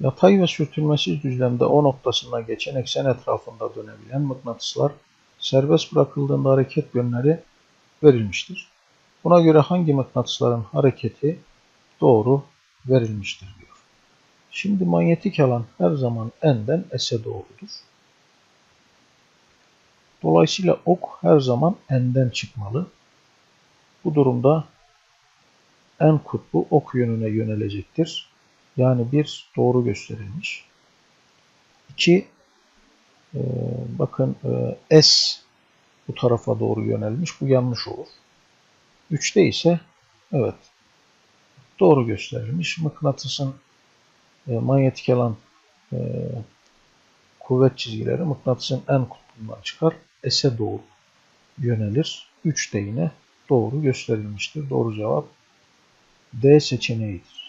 Yatay ve sürtünmesiz düzlemde O noktasına geçen eksen etrafında dönebilen mıknatıslar serbest bırakıldığında hareket yönleri verilmiştir. Buna göre hangi mıknatısların hareketi doğru verilmiştir diyor. Şimdi manyetik alan her zaman n'den s'e doğrudur. Dolayısıyla ok her zaman n'den çıkmalı. Bu durumda n kutbu ok yönüne yönelecektir. Yani bir doğru gösterilmiş. 2 e, bakın e, S bu tarafa doğru yönelmiş. Bu yanlış olur. 3'te ise evet doğru gösterilmiş. Mıknatısın e, manyetik alan e, kuvvet çizgileri mıknatısın en kutbundan çıkar. S'e doğru yönelir. 3 de yine doğru gösterilmiştir. Doğru cevap D seçeneğidir.